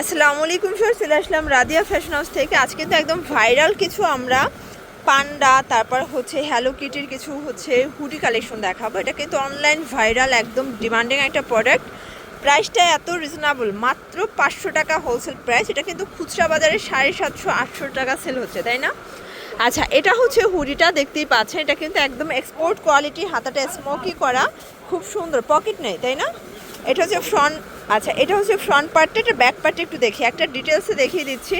আসসালামু আলাইকুম স্যার চলে আসলাম রাদিয়া ফ্যাশন হাউস থেকে। আজকে কিন্তু একদম ভাইরাল কিছু আমরা। পান্ডা, তারপর হচ্ছে হ্যালো কিটির কিছু হচ্ছে হুডি কালেকশন দেখাবো। এটা কিন্তু অনলাইন ভাইরাল একদম ডিমান্ডিং একটা প্রোডাক্ট প্রাইসটা এত রিজনেবল মাত্র পাঁচশো টাকা হোলসেল প্রাইস এটা কিন্তু খুচরা বাজারে সাড়ে সাতশো, আটশো টাকা সেল হচ্ছে, তাই না? আচ্ছা এটা হচ্ছে হুডিটা দেখতেই পাচ্ছেন। এটা কিন্তু একদম এক্সপোর্ট কোয়ালিটি হাতাটা স্মোকি করা, খুব সুন্দর পকেট নেই, তাই না? এটা হচ্ছে ফ্রন্ট আচ্ছা এটা হচ্ছে ফ্রন্ট পার্টটা এটা ব্যাক পার্টটা একটু দেখি। একটা ডিটেলসে দেখিয়ে দিচ্ছি।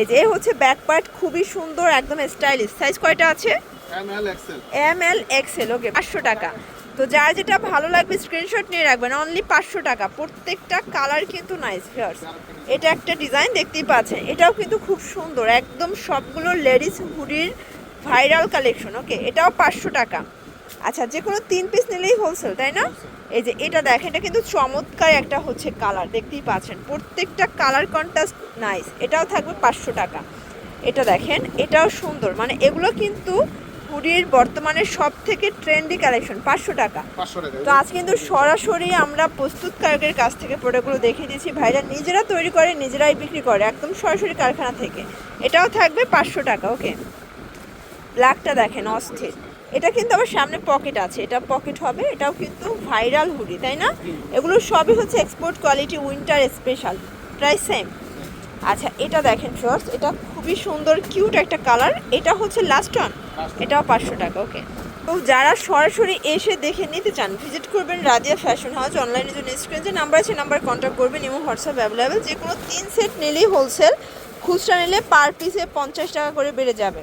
এই যে হচ্ছে ব্যাক পার্ট খুবই সুন্দর একদম স্টাইলিশ সাইজ কয়টা আছে? এম এল এক্সেল ওকে পাঁচশো টাকা। তো যার যেটা ভালো লাগবে স্ক্রিনশট নিয়ে রাখবেন। অনলি পাঁচশো টাকা। প্রত্যেকটা কালার কিন্তু নাইস ফিয়ার্স এটা একটা ডিজাইন দেখতেই পাচ্ছেন। এটাও কিন্তু খুব সুন্দর। একদম সবগুলো লেডিস হুডির ভাইরাল কালেকশন ওকে এটাও পাঁচশো টাকা। আচ্ছা যে কোনো তিন পিস নিলেই হোলসেল তাই না? এই যে এটা দেখেন এটা কিন্তু চমৎকার একটা হচ্ছে কালার দেখতেই পাচ্ছেন। প্রত্যেকটা কালার কন্ট্রাস্ট নাইস এটাও থাকবে পাঁচশো টাকা। এটা দেখেন এটাও সুন্দর। মানে এগুলো কিন্তু হুডির বর্তমানে সব থেকে ট্রেন্ডি কালেকশন পাঁচশো টাকা তো আজ কিন্তু সরাসরি আমরা প্রস্তুতকারকের কাছ থেকে প্রোডাক্টগুলো দেখে দিয়েছি। ভাইরা নিজেরা তৈরি করে নিজেরাই বিক্রি করে একদম সরাসরি কারখানা থেকে। এটাও থাকবে পাঁচশো টাকা ওকে ব্ল্যাকটা দেখেন অস্থির। এটা কিন্তু আবার সামনে পকেট আছে, এটা পকেট হবে, এটাও কিন্তু ভাইরাল হুডি, তাই না? এগুলো সবই হচ্ছে export quality winter special price same আচ্ছা এটা দেখেন শর্টস এটা খুবই সুন্দর কিউট একটা কালার এটা হচ্ছে লাস্ট ওয়ান এটাও পাঁচশো টাকা ওকে তো যারা সরাসরি এসে দেখে নিতে চান ভিজিট করবেন রাজিয়া ফ্যাশন হাউস অনলাইনে জন্য স্ক্রিন যে নাম্বার আছে নাম্বার কন্ট্যাক্ট করবেন এবং হোয়াটসঅ্যাপ অ্যাভেলেবেল যে কোনো তিন সেট নিলেই হোলসেল খুচরা নিলে পার পিসে পঞ্চাশ টাকা করে বেড়ে যাবে।